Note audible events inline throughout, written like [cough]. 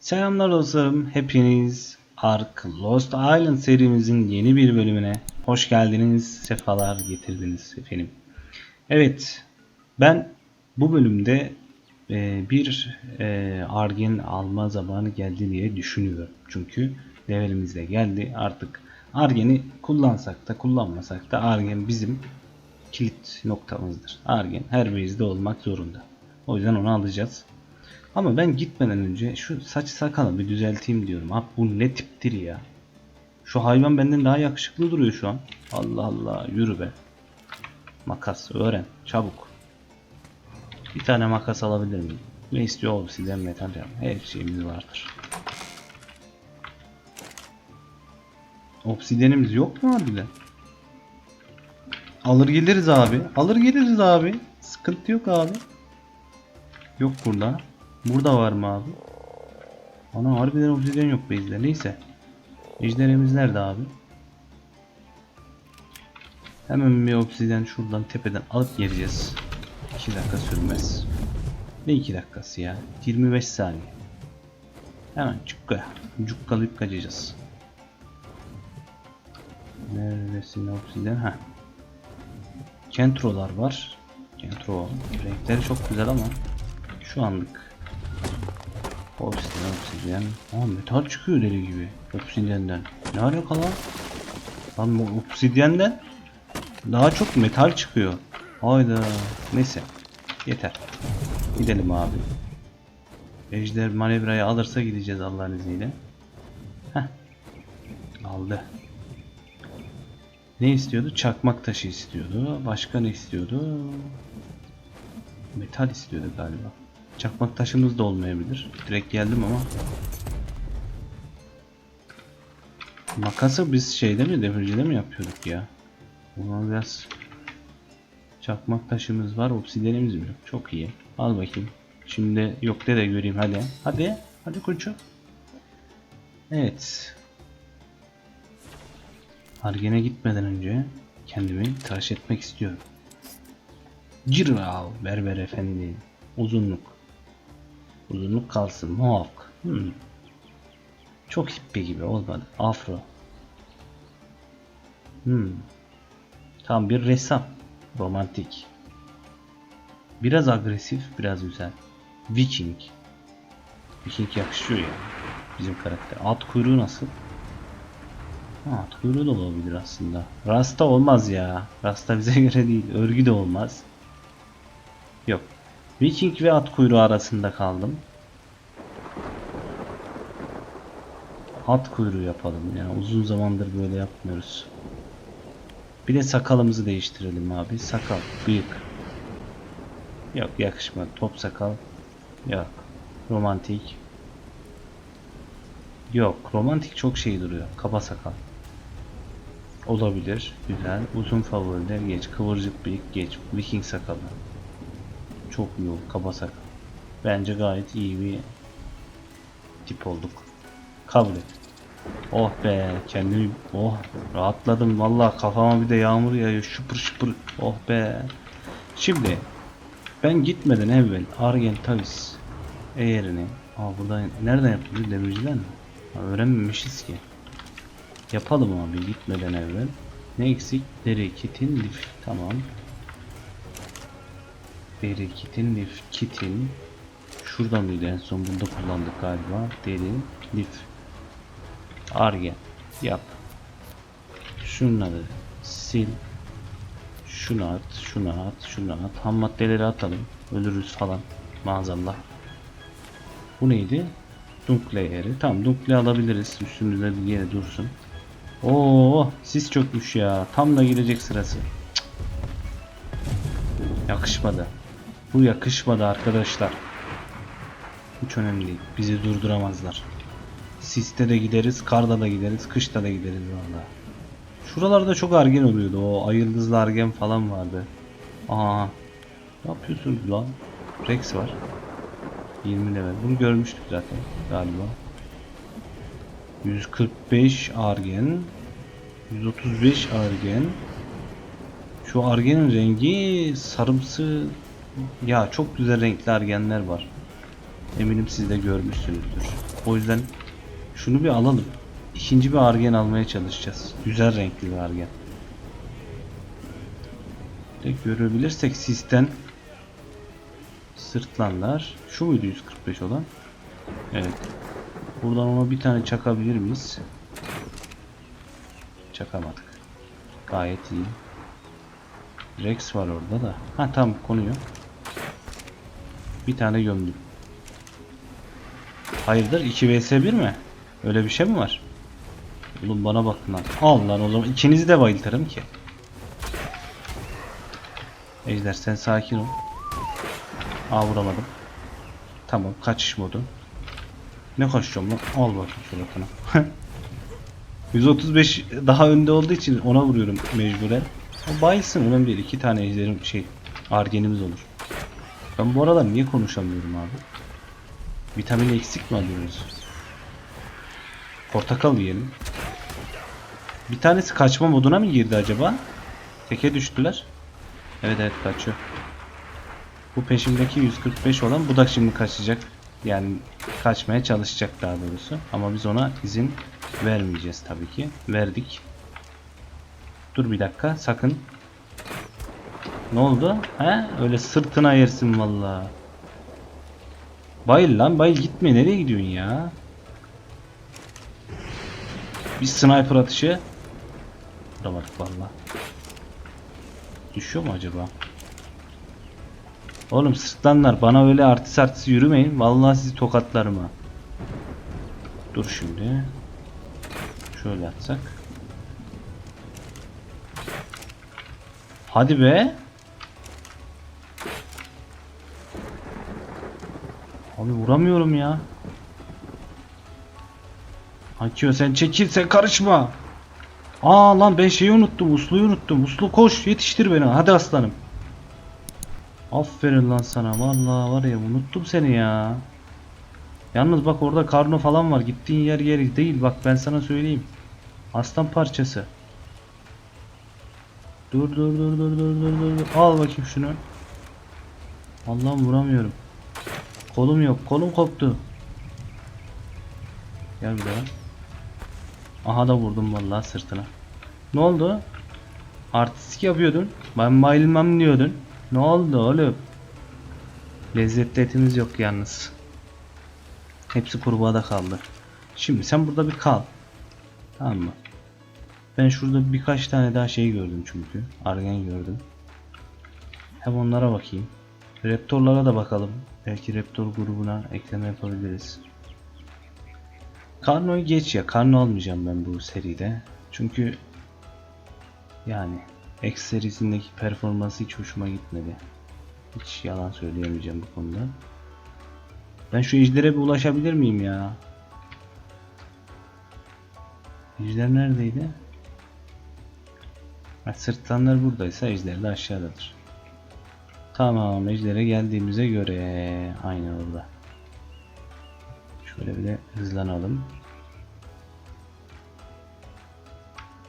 Selamlar dostlarım. Hepiniz Ark Lost Island serimizin yeni bir bölümüne hoş geldiniz. Sefalar getirdiniz efendim. Evet. Ben bu bölümde e, bir e, Argen alma zamanı geldi diye düşünüyorum. Çünkü levelimiz de geldi. Artık Argen'i kullansak da kullanmasak da Argen bizim kilit noktamızdır. Argen her base'de olmak zorunda. O yüzden onu alacağız. Ama ben gitmeden önce şu saç sakalı bir düzelteyim diyorum. Abi bu ne tiptir ya? Şu hayvan benden daha yakışıklı duruyor şu an. Allah Allah yürü be. Makas öğren çabuk. Bir tane makas alabilir miyim? Ne istiyor obsidyen metal ya? Her şeyimiz vardır. Obsidyenimiz yok mu harbiden? Alır geliriz abi. Alır geliriz abi. Sıkıntı yok abi. Yok burada. Burada var mı abi? Ana harbiden obsidyen yok base'de. Neyse. Ejderimiz nerede abi? Hemen bir obsidyen şuradan tepeden alıp geleceğiz. 2 dakika sürmez. Ne 2 dakikası ya? 25 saniye. Hemen cukka. Cukkalayıp kaçacağız. Neredesin obsidyen? Ha. Kentrolar var. Kentro. Renkleri çok güzel ama şu anlık Obsidian, obsidian. Aa metal çıkıyor deli gibi. Obsidian'den. Ne alaka lan? Lan bu obsidian'den daha çok metal çıkıyor. Hayda. Neyse. Yeter. Gidelim abi. Ejder manevrayı alırsa gideceğiz Allah'ın izniyle. Heh. Aldı. Ne istiyordu? Çakmak taşı istiyordu. Başka ne istiyordu? Metal istiyordu galiba. Çakmak taşımız da olmayabilir. Direkt geldim ama. Makası biz şeyde mi demircide mi yapıyorduk ya? Ona biraz çakmak taşımız var, obsidyenimiz mi yok? Çok iyi. Al bakayım. Şimdi yok de de göreyim hadi. Hadi. Hadi koçum. Evet. Argen'e gitmeden önce kendimi tıraş etmek istiyorum. Cirral berber efendi. Uzunluk. Uzunluk kalsın. Mohawk. Hmm. Çok hippie gibi olmadı. Afro. Hmm. Tam bir ressam. Romantik. Biraz agresif, biraz güzel. Viking. Viking yakışıyor ya. Bizim karakter. At kuyruğu nasıl? Ha, at kuyruğu da olabilir aslında. Rasta olmaz ya. Rasta bize [laughs] göre değil. Örgü de olmaz. Yok. Viking ve at kuyruğu arasında kaldım. At kuyruğu yapalım ya. Uzun zamandır böyle yapmıyoruz. Bir de sakalımızı değiştirelim abi. Sakal, bıyık. Yok yakışmadı. Top sakal. Yok. Romantik. Yok. Romantik çok şey duruyor. Kaba sakal. Olabilir. Güzel. Uzun favoriler geç. Kıvırcık bıyık geç. Viking sakalı. Çok iyi oldu. Kaba sakal. Bence gayet iyi bir tip olduk. Kabul et. Oh be kendimi oh rahatladım vallahi kafama bir de yağmur yağıyor şıpır şıpır oh be. Şimdi ben gitmeden evvel Argentavis eğerini Aa burada nereden yapılıyor demirciler mi? Öğrenmemişiz ki. Yapalım abi gitmeden evvel. Ne eksik? Deri, kitin, lif. Tamam. Deri, kitin, lif, kitin. Şurada mıydı en son bunda kullandık galiba. Deri, lif. Arge. Yap. Şunları sil. Şunu at, şunu at, şunu at. Ham maddeleri atalım. Ölürüz falan. Maazallah. Bu neydi? Dunkle yeri. Tamam dunkle alabiliriz. Üstümüzde bir yere dursun. Oo, sis çökmüş ya. Tam da girecek sırası. Cık. Yakışmadı. Bu yakışmadı arkadaşlar. Hiç önemli değil. Bizi durduramazlar. Siste de gideriz, karda da gideriz, kışta da gideriz valla. Şuralarda çok argen oluyordu. O ayıldızlı argen falan vardı. Aa. Ne yapıyorsunuz lan? Rex var. 20 level. Bunu görmüştük zaten galiba. 145 argen. 135 argen. Şu argenin rengi sarımsı. Ya çok güzel renkli argenler var. Eminim siz de görmüşsünüzdür. O yüzden şunu bir alalım. İkinci bir argen almaya çalışacağız. Güzel renkli bir argen. De görebilirsek sisten sırtlanlar. Şu muydu 145 olan? Evet. Buradan ona bir tane çakabilir miyiz? Çakamadık. Gayet iyi. Rex var orada da. Ha tam konuyor. Bir tane gömdüm. Hayırdır 2 vs 1 mi? Öyle bir şey mi var? Oğlum bana bakın lan. Al lan o zaman ikinizi de bayıltırım ki. Ejder sen sakin ol. Aa vuramadım. Tamam kaçış modu. Ne kaçacağım lan? Al bakayım suratına. [laughs] 135 daha önde olduğu için ona vuruyorum mecburen. Bayılsın önemli değil. İki tane ejderim şey argenimiz olur. Ben bu aralar niye konuşamıyorum abi? Vitamin eksik mi alıyoruz? Portakal yiyelim. Bir tanesi kaçma moduna mı girdi acaba? Teke düştüler. Evet evet kaçıyor. Bu peşimdeki 145 olan bu da şimdi kaçacak. Yani kaçmaya çalışacak daha doğrusu. Ama biz ona izin vermeyeceğiz tabii ki. Verdik. Dur bir dakika sakın. Ne oldu? He? Öyle sırtına yersin vallahi. Bayıl lan bayıl gitme nereye gidiyorsun ya? Bir sniper atışı. Vuramadık valla. Düşüyor mu acaba? Oğlum sırtlanlar bana öyle artist artist yürümeyin. Vallahi sizi tokatlarım ha. Dur şimdi. Şöyle atsak. Hadi be. Abi vuramıyorum ya. Akio sen çekil sen karışma. Aa lan ben şeyi unuttum. Uslu'yu unuttum. Uslu koş yetiştir beni. Hadi aslanım. Aferin lan sana. Vallahi var ya unuttum seni ya. Yalnız bak orada karno falan var. Gittiğin yer yeri değil. Bak ben sana söyleyeyim. Aslan parçası. Dur dur dur dur dur dur dur. Al bakayım şunu. Allah'ım vuramıyorum. Kolum yok. Kolum koptu. Gel bir daha. Aha da vurdum vallahi sırtına. Ne oldu? Artistik yapıyordun. Ben bayılmam diyordun. Ne oldu oğlum? Lezzetli etimiz yok yalnız. Hepsi kurbağada kaldı. Şimdi sen burada bir kal. Tamam mı? Ben şurada birkaç tane daha şey gördüm çünkü. Argen gördüm. Hem onlara bakayım. Raptorlara da bakalım. Belki Raptor grubuna ekleme yapabiliriz. Karno'yu geç ya. Karno almayacağım ben bu seride. Çünkü yani X serisindeki performansı hiç hoşuma gitmedi. Hiç yalan söyleyemeyeceğim bu konuda. Ben şu ejdere bir ulaşabilir miyim ya? Ejder neredeydi? Ha, sırtlanlar buradaysa ejder de aşağıdadır. Tamam ejdere geldiğimize göre aynı orada. Şöyle bir de hızlanalım.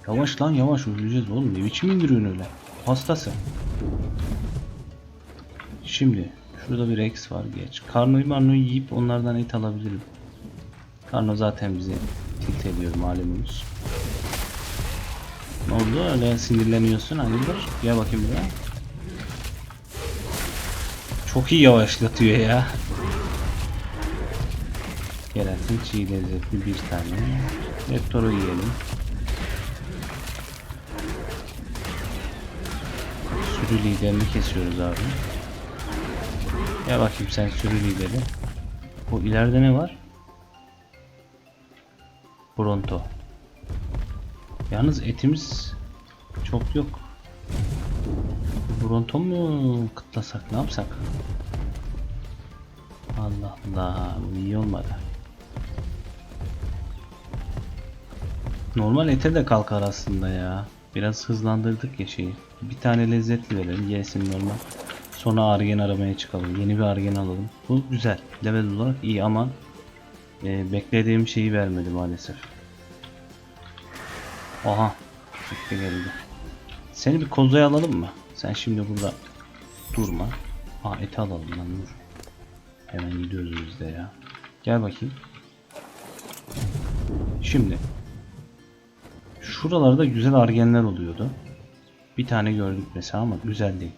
Yavaş lan yavaş öleceğiz oğlum. Ne biçim indiriyorsun öyle? Hastası. Şimdi şurada bir Rex var geç. Karno'yu marnoyu yiyip onlardan et alabilirim. Karno zaten bizi tilt ediyor malumunuz. Ne oldu öyle sinirleniyorsun hayırdır? Gel bakayım buraya. Çok iyi yavaşlatıyor ya. Gelatin çiğ lezzetli bir tane. Raptor'u yiyelim. Sürü liderini kesiyoruz abi. Ya bakayım sen sürü lideri. Bu ileride ne var? Bronto. Yalnız etimiz çok yok. Bronto mu kıtlasak ne yapsak? Allah Allah bu iyi olmadı. Normal ete de kalkar aslında ya. Biraz hızlandırdık ya şeyi. Bir tane lezzetli verelim yesin normal. Sonra argen aramaya çıkalım. Yeni bir argen alalım. Bu güzel. Level olarak iyi ama e, beklediğim şeyi vermedi maalesef. Aha. Çıktı geldi. Seni bir kozaya alalım mı? Sen şimdi burada durma. Aa eti alalım lan dur. Hemen gidiyoruz biz de ya. Gel bakayım. Şimdi şuralarda güzel argenler oluyordu. Bir tane gördük mesela ama güzel değil.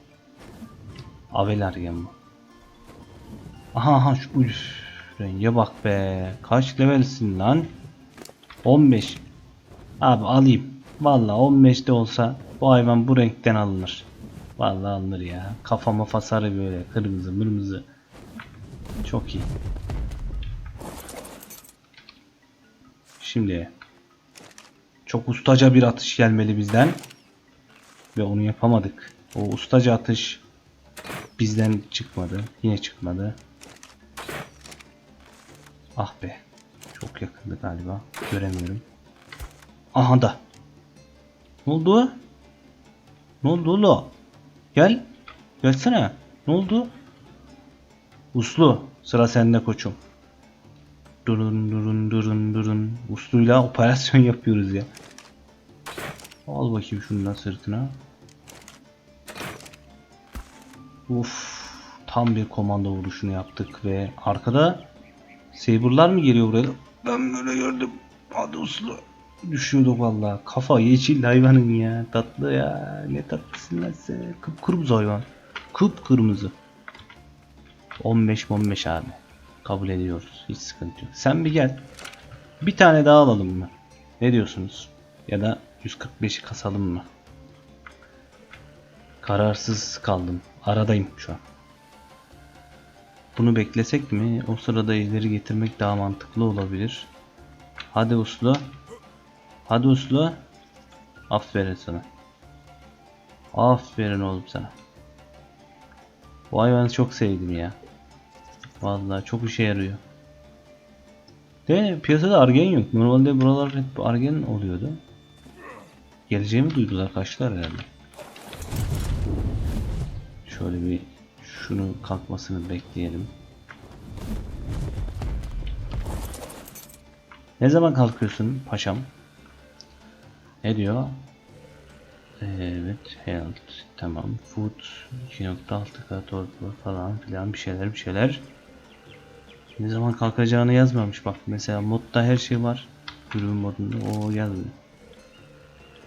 Avel argen bu. Aha aha şu üf, renge bak be. Kaç levelsin lan? 15. Abi alayım. Vallahi 15'te olsa bu hayvan bu renkten alınır. Vallahi alınır ya. Kafama fasarı böyle kırmızı mırmızı. Çok iyi. Şimdi çok ustaca bir atış gelmeli bizden. Ve onu yapamadık. O ustaca atış bizden çıkmadı. Yine çıkmadı. Ah be. Çok yakındı galiba. Göremiyorum. Aha da. Ne oldu? Ne oldu oğlum? Gel. Gelsene. Ne oldu? Uslu. Sıra sende koçum. Durun durun durun durun. Usluyla operasyon [laughs] yapıyoruz ya. Al bakayım şunu da sırtına. Uf. Tam bir komando vuruşunu yaptık ve arkada Saber'lar mı geliyor buraya? Ben böyle gördüm. Hadi uslu. Düşüyorduk vallahi. Kafa yeşil hayvanın ya. Tatlı ya. Ne tatlısın lan sen. Kıpkırmızı hayvan. Kıpkırmızı. 15-15 abi. Kabul ediyoruz. Hiç sıkıntı yok. Sen bir gel. Bir tane daha alalım mı? Ne diyorsunuz? Ya da 145'i kasalım mı? Kararsız kaldım. Aradayım şu an. Bunu beklesek mi? O sırada ileri getirmek daha mantıklı olabilir. Hadi uslu. Hadi uslu. Aferin sana. Aferin oğlum sana. Bu hayvanı çok sevdim ya. Vallahi çok işe yarıyor. De piyasada argen yok. Normalde buralar hep argen oluyordu. Geleceğimi duydular kaçtılar herhalde. Şöyle bir şunu kalkmasını bekleyelim. Ne zaman kalkıyorsun paşam? Ne diyor? Evet, health. Tamam. Food 2.6k torpor falan filan bir şeyler bir şeyler. Ne zaman kalkacağını yazmamış bak. Mesela modda her şey var. Ürün modunda o yazmıyor.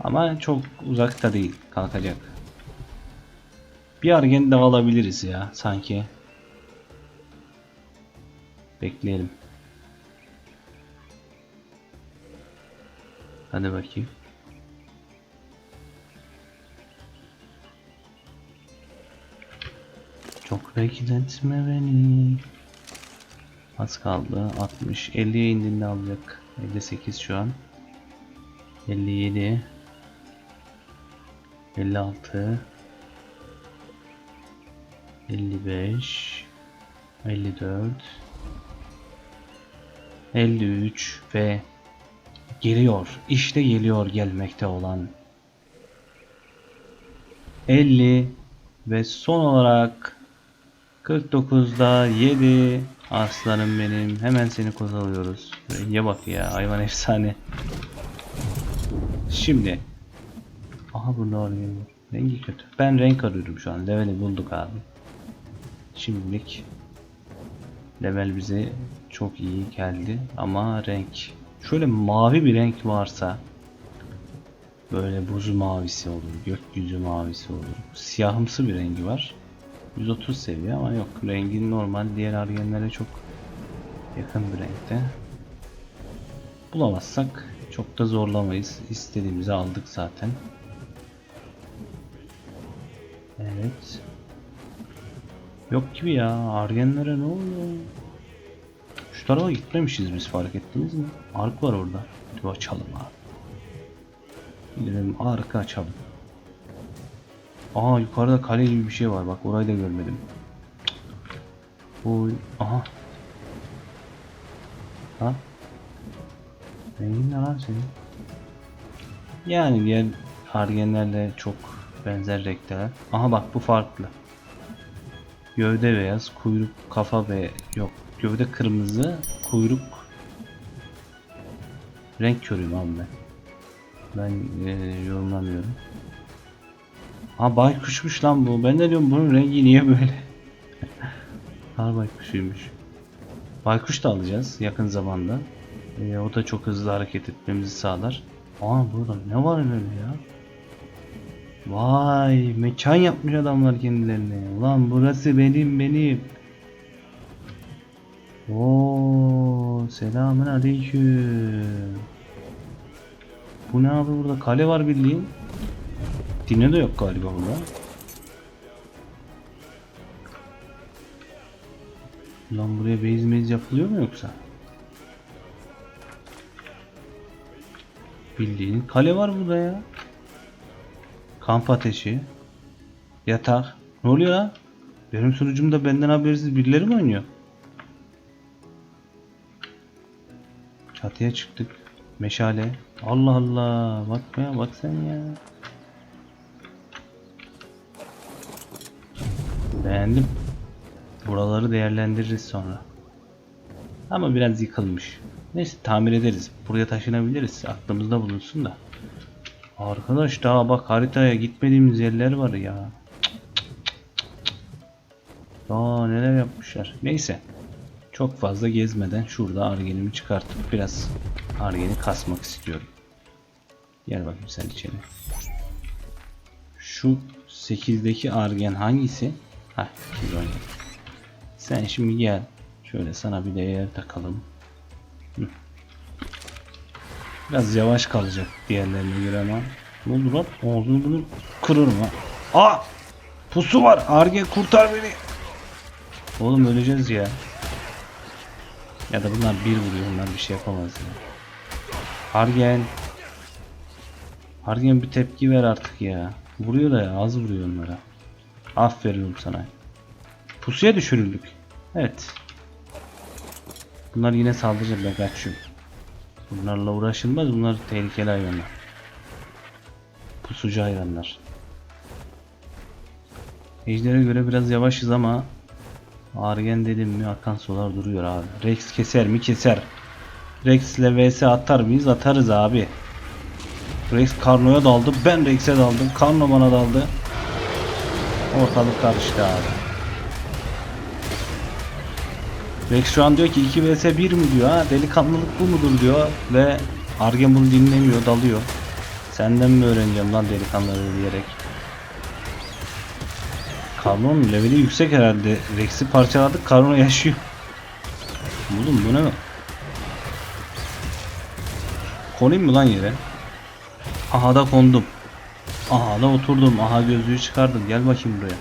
Ama çok uzakta değil. Kalkacak. Bir argen de alabiliriz ya sanki. Bekleyelim. Hadi bakayım. Çok bekletme beni. Az kaldı. 60. 50'ye indiğinde alacak. 58 şu an. 57. 56. 55. 54. 53 ve geliyor. İşte geliyor gelmekte olan 50 ve son olarak 49'da 7 aslanım benim. Hemen seni kozalıyoruz. Renge bak ya hayvan efsane. Şimdi Aha burada arıyor. Rengi kötü. Ben renk arıyorum şu an. Level'i bulduk abi. Şimdilik level bize çok iyi geldi ama renk şöyle mavi bir renk varsa böyle buz mavisi olur, gökyüzü mavisi olur. Siyahımsı bir rengi var. 130 seviye ama yok. Rengi normal diğer argenlere çok yakın bir renkte. Bulamazsak çok da zorlamayız. İstediğimizi aldık zaten. Evet. Yok gibi ya. Argenlere ne oluyor? Şu tarafa gitmemişiz biz fark ettiniz mi? Ark var orada. Dur açalım abi. Gidelim arka açalım. Aa yukarıda kale gibi bir şey var. Bak orayı da görmedim. Oy. Aha. Ha? Rengin ne lan senin? Yani diğer argenlerle çok benzer renkler. Aha bak bu farklı. Gövde beyaz, kuyruk, kafa ve yok. Gövde kırmızı, kuyruk renk körüyüm abi ben. Ben e, yorumlamıyorum. Ha baykuşmuş lan bu. Ben de diyorum bunun rengi niye böyle? [laughs] ha baykuşuymuş. Baykuş da alacağız yakın zamanda. Ee, o da çok hızlı hareket etmemizi sağlar. Aa burada ne var öyle ya? Vay mekan yapmış adamlar kendilerine. Ulan burası benim benim. Oo selamün aleyküm. Bu ne abi burada kale var bildiğin. Dine de yok galiba burada. Lan buraya base maze yapılıyor mu yoksa? Bildiğin kale var burada ya. Kamp ateşi. Yatak. Ne oluyor lan? Benim sunucumda benden habersiz birileri mi oynuyor? Çatıya çıktık. Meşale. Allah Allah. Bak ya bak sen ya. Beğendim. Buraları değerlendiririz sonra. Ama biraz yıkılmış. Neyse tamir ederiz. Buraya taşınabiliriz. Aklımızda bulunsun da. Arkadaş daha bak haritaya gitmediğimiz yerler var ya. Daha neler yapmışlar. Neyse. Çok fazla gezmeden şurada argenimi çıkartıp biraz argeni kasmak istiyorum. Gel bakayım sen içeri. Şu 8'deki argen hangisi? Heh, 217. Sen şimdi gel. Şöyle sana bir değer takalım. Biraz yavaş kalacak diğerlerine göre ama. Lan? Ağzını bunu kırarım ha. Aa! Pusu var. Arge kurtar beni. Oğlum öleceğiz ya. Ya da bunlar bir vuruyor. Onlar bir şey yapamaz ya. Argen. Argen bir tepki ver artık ya. Vuruyor da ya. Az vuruyor onlara. Aferin sana. Pusuya düşürüldük. Evet. Bunlar yine saldıracak ben kaçıyorum. Bunlarla uğraşılmaz. Bunlar tehlikeli hayvanlar. Pusucu hayvanlar. Ejder'e göre biraz yavaşız ama Argen dedim mi akan sular duruyor abi. Rex keser mi keser. Rex ile vs atar mıyız? Atarız abi. Rex Karno'ya daldı. Ben Rex'e daldım. Karno bana daldı. Ortalık karıştı abi. Rex şu an diyor ki 2 vs 1 mi diyor ha delikanlılık bu mudur diyor ve Argen bunu dinlemiyor dalıyor. Senden mi öğreneceğim lan delikanlılığı diyerek. Karno'nun leveli yüksek herhalde. Rex'i parçaladık Karno yaşıyor. Oğlum bu ne? Konayım mı lan yere? Aha da kondum. Aha da oturdum. Aha gözlüğü çıkardım. Gel bakayım buraya.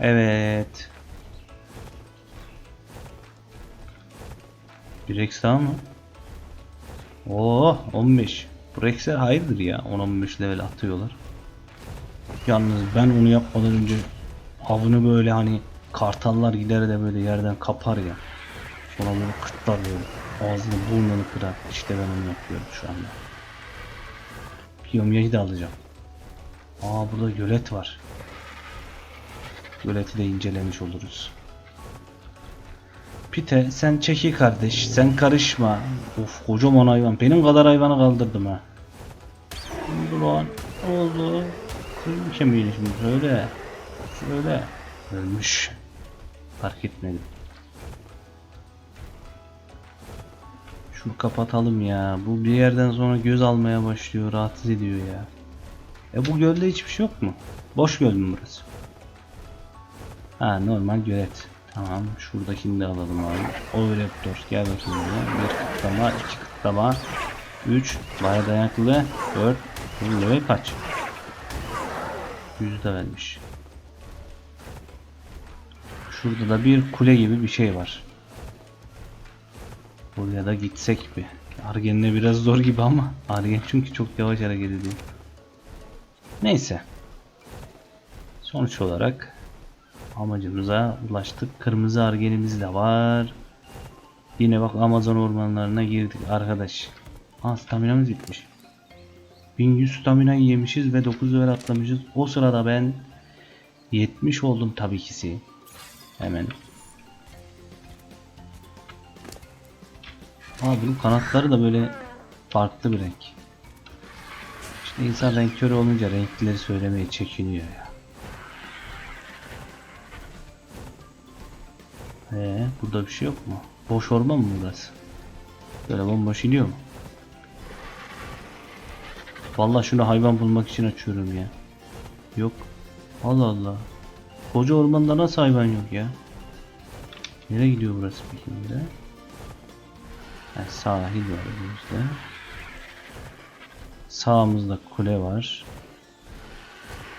Evet. Bir Rex daha mı? Oo 15. Bu Rex'ler hayırdır ya 10-15 level atıyorlar. Yalnız ben onu yapmadan önce avını böyle hani kartallar gider de böyle yerden kapar ya. Sonra böyle kırtlar böyle. Ağzını burnunu kırar. İşte ben onu yapıyorum şu anda. Piyomyayı da alacağım. Aa burada gölet var. Göleti de incelemiş oluruz. Pite sen çeki kardeş sen karışma. Of kocaman hayvan benim kadar hayvanı kaldırdım ha. Oldu lan oldu. Kırım kemiğini şimdi şöyle. Şöyle. Ölmüş. Fark etmedim. Şunu kapatalım ya. Bu bir yerden sonra göz almaya başlıyor. Rahatsız ediyor ya. E bu gölde hiçbir şey yok mu? Boş göl mü burası? Ha normal gölet. Tamam şuradakini de alalım abi. Oviraptor gel bakayım buraya. Bir kıtlama, iki kıtlama, üç baya dayanıklı, dört. Bu level kaç? Yüzü de vermiş. Şurada da bir kule gibi bir şey var. Buraya da gitsek bir. Argen'le biraz zor gibi ama Argen çünkü çok yavaş hareket ediyor. Neyse. Sonuç olarak amacımıza ulaştık. Kırmızı argenimiz de var. Yine bak Amazon ormanlarına girdik arkadaş. Ha staminamız bitmiş. 1100 stamina yemişiz ve 9 level atlamışız. O sırada ben 70 oldum tabii kisi. Hemen. Aa bunun kanatları da böyle farklı bir renk. İşte insan renk körü olunca renkleri söylemeye çekiniyor ya. Ee, burada bir şey yok mu? Boş orman mı burası? Böyle bomboş iniyor mu? Vallahi şunu hayvan bulmak için açıyorum ya. Yok. Allah Allah. Koca ormanda nasıl hayvan yok ya? Nereye gidiyor burası peki böyle? Ha, sahil var önümüzde. Sağımızda kule var.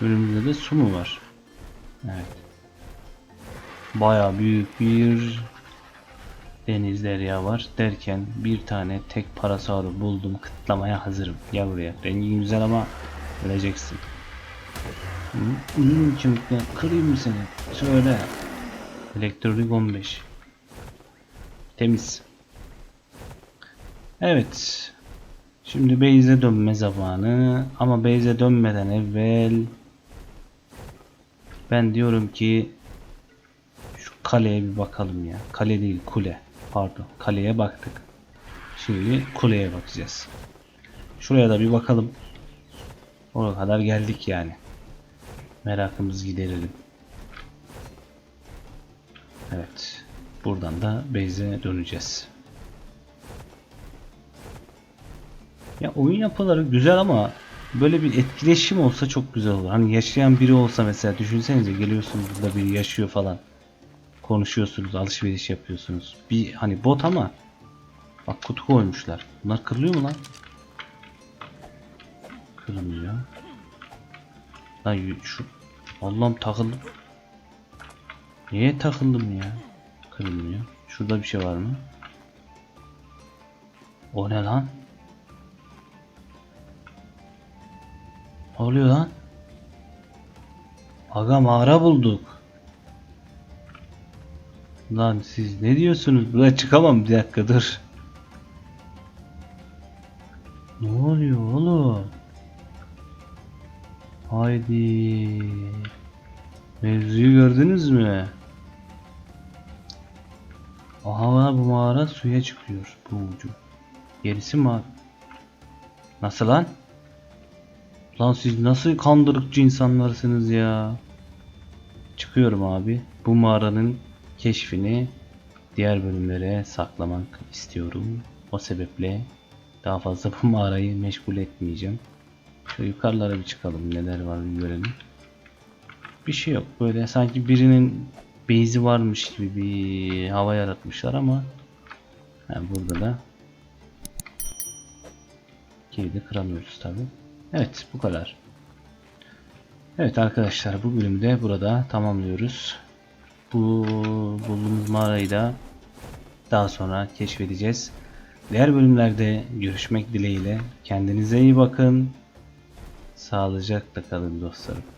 Önümüzde de su mu var? Evet. Baya büyük bir deniz derya var derken bir tane tek parasauru buldum kıtlamaya hazırım. Gel buraya. Rengin güzel ama öleceksin. Uyum kemikle kırayım mı seni? Söyle. Elektronik 15. Temiz. Evet. Şimdi base'e dönme zamanı. Ama base'e dönmeden evvel ben diyorum ki şu kaleye bir bakalım ya. Kale değil kule. Pardon. Kaleye baktık. Şimdi kuleye bakacağız. Şuraya da bir bakalım. Oraya kadar geldik yani. Merakımızı giderelim. Evet. Buradan da base'e döneceğiz. Ya oyun yapıları güzel ama böyle bir etkileşim olsa çok güzel olur. Hani yaşayan biri olsa mesela düşünsenize geliyorsunuz burada biri yaşıyor falan. Konuşuyorsunuz, alışveriş yapıyorsunuz. Bir hani bot ama bak kutu koymuşlar. Bunlar kırılıyor mu lan? Kırılmıyor. Lan şu Allah'ım takıldım. Niye takıldım ya? Kırılmıyor. Şurada bir şey var mı? O ne lan? Oluyor lan? Aga mağara bulduk. Lan siz ne diyorsunuz? Buraya çıkamam bir dakika dur. Ne oluyor oğlum? Haydi. Mevzuyu gördünüz mü? Aha bu mağara suya çıkıyor bu ucu. Gerisi mi? Nasıl lan? Lan siz nasıl kandırıkçı insanlarsınız ya? Çıkıyorum abi. Bu mağaranın keşfini diğer bölümlere saklamak istiyorum. O sebeple daha fazla bu mağarayı meşgul etmeyeceğim. Şu yukarılara bir çıkalım neler var bir görelim. Bir şey yok böyle sanki birinin base'i varmış gibi bir hava yaratmışlar ama ha, burada da kilidi kıramıyoruz tabi. Evet bu kadar. Evet arkadaşlar bu bölümü de burada tamamlıyoruz. Bu bulduğumuz mağarayı da daha sonra keşfedeceğiz. Diğer bölümlerde görüşmek dileğiyle. Kendinize iyi bakın. Sağlıcakla kalın dostlarım.